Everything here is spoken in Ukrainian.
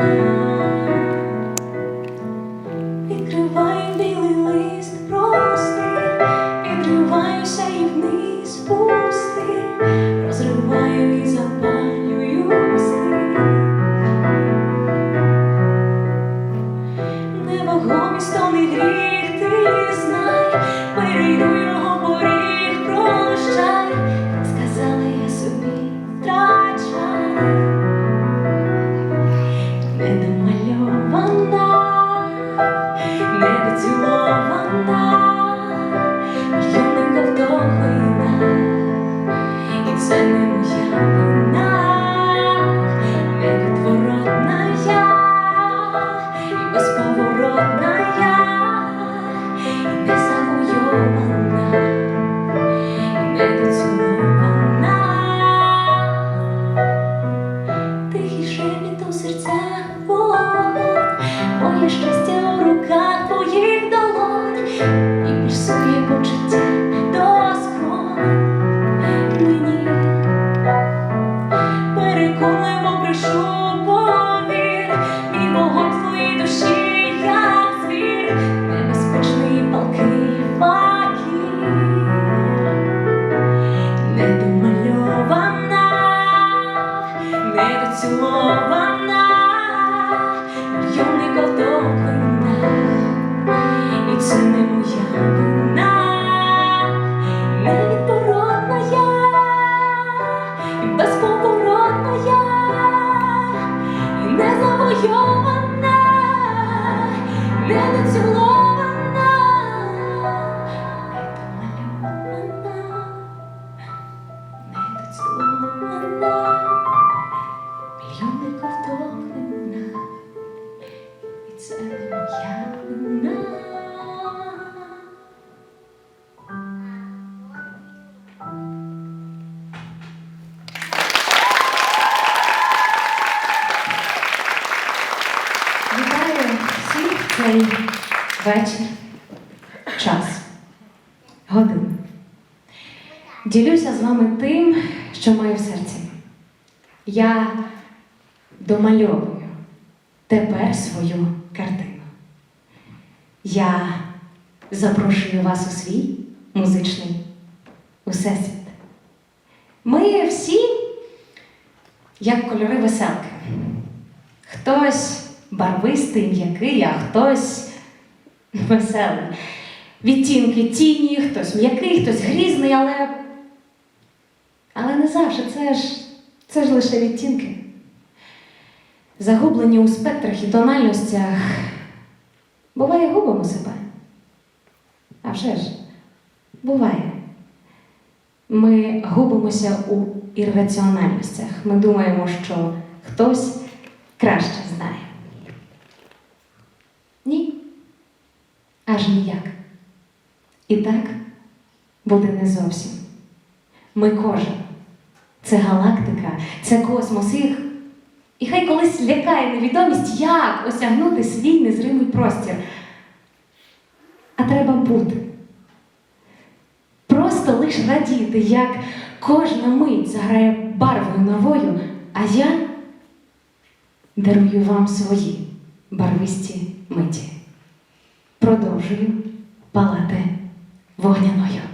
Amen. поцілована, я не ковтовина, і це не моя вина, невідворотна я, і безповоротна я, і не завойована, і не доцілована, тихіше від у серця, моє щастя у руках. tomorrow. Вітаю всіх цей вечір, час, годину. Ділюся з вами тим, що маю в серці. Я домальовую тепер свою картину. Я запрошую вас у свій музичний усесвіт. Ми всі, як кольори веселки. Хтось барвистий, м'який, а хтось веселий. Відтінки тіні, хтось м'який, хтось грізний, але. Але не завжди це ж, це ж лише відтінки. Загублені у спектрах і тональностях. Буває, губимо себе. А вже ж, буває. Ми губимося у ірраціональностях. Ми думаємо, що хтось краще знає. Ні. Аж ніяк. І так буде не зовсім. Ми кожен. Це галактика, це космос. І, і хай колись лякає невідомість, як осягнути свій незримий простір. А треба бути. Просто лиш радіти, як кожна мить заграє барвою новою, а я дарую вам свої барвисті миті. Продовжую палати вогняною.